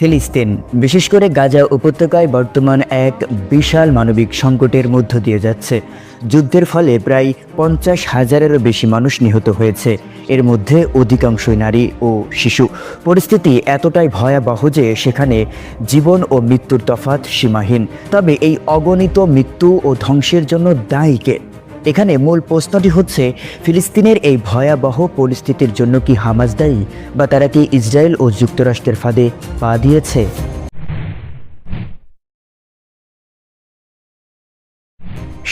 ফিলিস্তিন, বিশেষ করে গাজা উপত্যকায় বর্তমান এক বিশাল মানবিক সংকটের মধ্য দিয়ে যাচ্ছে। যুদ্ধের ফলে প্রায় পঞ্চাশ হাজারেরও বেশি মানুষ নিহত হয়েছে। এর মধ্যে অধিকাংশই নারী ও শিশু। পরিস্থিতি এতটাই ভয়াবহ যে সেখানে জীবন ও মৃত্যুর তফাৎ সীমাহীন। তবে এই অগণিত মৃত্যু ও ধ্বংসের জন্য দায়ী কে? এখানে মূল প্রশ্নটি হচ্ছে, ফিলিস্তিনের এই ভয়াবহ পরিস্থিতির জন্য কি হামাজ দায়ী বা তারা কি ইসরায়েল ও যুক্তরাষ্ট্রের ফাঁদে পা দিয়েছে?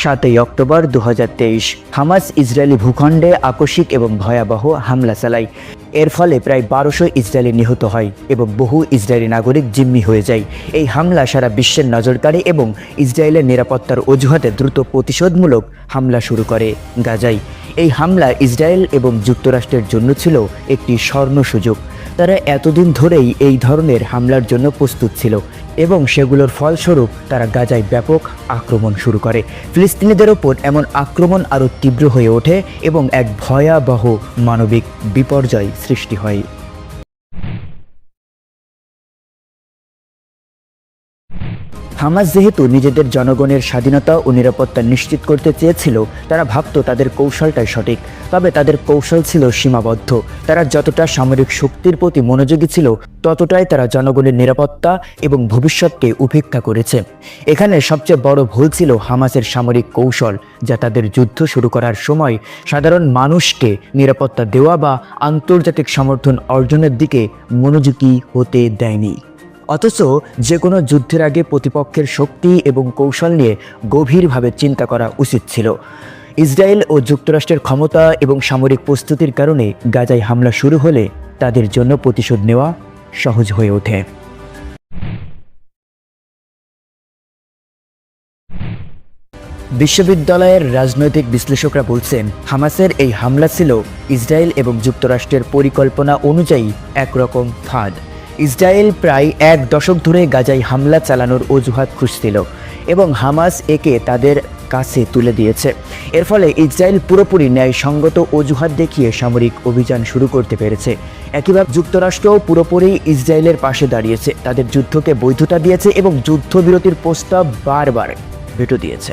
সাতই অক্টোবর দু হামাস ইসরায়েলি ভূখণ্ডে আকস্মিক এবং ভয়াবহ হামলা চালায়। এর ফলে প্রায় বারোশো ইসরায়েলি নিহত হয় এবং বহু ইসরায়েলি নাগরিক জিম্মি হয়ে যায়। এই হামলা সারা বিশ্বের নজর কাড়ে এবং ইসরায়েলের নিরাপত্তার অজুহাতে দ্রুত প্রতিশোধমূলক হামলা শুরু করে গাজায়। এই হামলা ইসরায়েল এবং যুক্তরাষ্ট্রের জন্য ছিল একটি স্বর্ণ সুযোগ। তারা এতদিন ধরেই এই ধরনের হামলার জন্য প্রস্তুত ছিল এবং সেগুলোর ফলস্বরূপ তারা গাজায় ব্যাপক আক্রমণ শুরু করে। ফিলিস্তিনিদের ওপর এমন আক্রমণ আরও তীব্র হয়ে ওঠে এবং এক ভয়াবহ মানবিক বিপর্যয় সৃষ্টি হয়। হামাস যেহেতু নিজেদের জনগণের স্বাধীনতা ও নিরাপত্তা নিশ্চিত করতে চেয়েছিল, তারা ভাবত তাদের কৌশলটাই সঠিক। তবে তাদের কৌশল ছিল সীমাবদ্ধ। তারা যতটা সামরিক শক্তির প্রতি মনোযোগী ছিল, ততটাই তারা জনগণের নিরাপত্তা এবং ভবিষ্যৎকে উপেক্ষা করেছে। এখানে সবচেয়ে বড় ভুল ছিল হামাসের সামরিক কৌশল, যা তাদের যুদ্ধ শুরু করার সময় সাধারণ মানুষকে নিরাপত্তা দেওয়া বা আন্তর্জাতিক সমর্থন অর্জনের দিকে মনোযোগী হতে দেয়নি। অথচ যে কোনো যুদ্ধের আগে প্রতিপক্ষের শক্তি এবং কৌশল নিয়ে গভীরভাবে চিন্তা করা উচিত ছিল। ইসরায়েল ও যুক্তরাষ্ট্রের ক্ষমতা এবং সামরিক প্রস্তুতির কারণে গাজায় হামলা শুরু হলে তাদের জন্য প্রতিশোধ নেওয়া সহজ হয়ে ওঠে। বিশ্ববিদ্যালয়ের রাজনৈতিক বিশ্লেষকরা বলছেন, হামাসের এই হামলা ছিল ইসরায়েল এবং যুক্তরাষ্ট্রের পরিকল্পনা অনুযায়ী একরকম ফাঁদ। ইসরায়েল প্রায় এক দশক ধরে গাজায় হামলা চালানোর অজুহাত খুঁজছিল এবং হামাস একে তাদের কাছে তুলে দিয়েছে। এর ফলে ইসরায়েল পুরোপুরি ন্যায়সঙ্গত অজুহাত দেখিয়ে সামরিক অভিযান শুরু করতে পেরেছে। একইভাবে যুক্তরাষ্ট্রও পুরোপুরি ইসরায়েলের পাশে দাঁড়িয়েছে। তাদের যুদ্ধকে বৈধতা দিয়েছে এবং যুদ্ধবিরতির প্রস্তাব বারবার ভেটো দিয়েছে।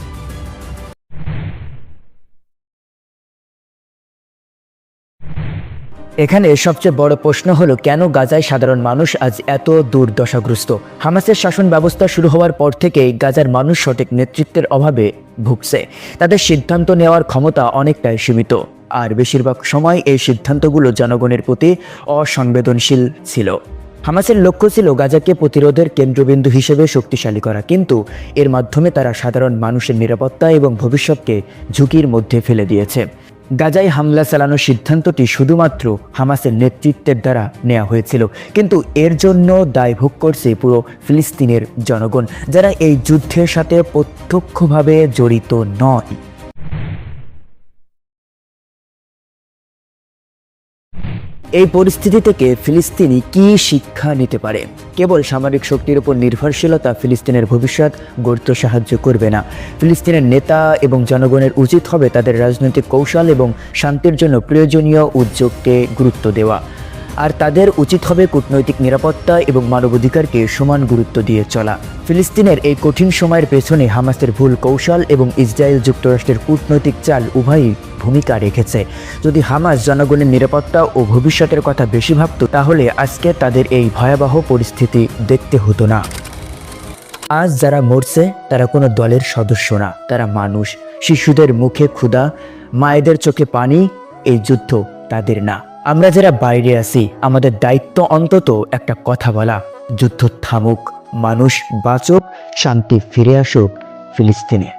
এখানে সবচেয়ে বড় প্রশ্ন হলো, কেন গাজায় সাধারণ মানুষ আজ এত দুর্দশাগ্রস্ত? হামাসের শাসন ব্যবস্থা শুরু হওয়ার পর থেকেই গাজার মানুষ সঠিক নেতৃত্বের অভাবে ভুগছে। তাদের সিদ্ধান্ত নেওয়ার ক্ষমতা অনেকটাই সীমিত। আর বেশিরভাগ সময় এই সিদ্ধান্তগুলো জনগণের প্রতি অসংবেদনশীল ছিল। হামাসের লক্ষ্য ছিল গাজাকে প্রতিরোধের কেন্দ্রবিন্দু হিসেবে শক্তিশালী করা, কিন্তু এর মাধ্যমে তারা সাধারণ মানুষের নিরাপত্তা এবং ভবিষ্যৎকে ঝুঁকির মধ্যে ফেলে দিয়েছে। গাজায় হামলা চালানোর সিদ্ধান্তটি শুধুমাত্র হামাসের নেতৃত্বের দ্বারা নেওয়া হয়েছিল। কিন্তু এর জন্য দায়ভোগ করছে পুরো ফিলিস্তিনের জনগণ, যারা এই যুদ্ধের সাথে প্রত্যক্ষভাবে জড়িত নয়। এই পরিস্থিতি থেকে ফিলিস্তিনি কি শিক্ষা নিতে পারে? কেবল সামরিক শক্তির উপর নির্ভরশীলতা ফিলিস্তিনের ভবিষ্যৎ গড়তে সাহায্য করবে না। ফিলিস্তিনের নেতা এবং জনগণের উচিত হবে তাদের রাজনৈতিক কৌশল এবং শান্তির জন্য প্রয়োজনীয় উদ্যোগকে গুরুত্ব দেওয়া। আর তাদের উচিত হবে কূটনৈতিক নিরাপত্তা এবং মানবাধিকারকে সমান গুরুত্ব দিয়ে চলা। ফিলিস্তিনের এই কঠিন সময়ের পেছনে হামাসের ভুল কৌশল এবং ইসরায়েল যুক্তরাষ্ট্রের কূটনৈতিক চাল উভয়ই ভূমিকা রেখেছে। যদি হামাস জনগণের নিরাপত্তা ও ভবিষ্যতের কথা বেশি ভাবত, তাহলে আজকে তাদের এই ভয়াবহ পরিস্থিতি দেখতে হতো না। আজ যারা মরছে, তারা কোনো দলের সদস্য না, তারা মানুষ। শিশুদের মুখে ক্ষুধা, মায়েদের চোখে পানি, এই যুদ্ধ তাদের না। আমরা যারা বাইরে আছি, আমাদের দায়িত্ব অন্তত একটা কথা বলা। যুদ্ধ থামুক, মানুষ বাঁচুক, শান্তি ফিরে আসুক ফিলিস্তিনে।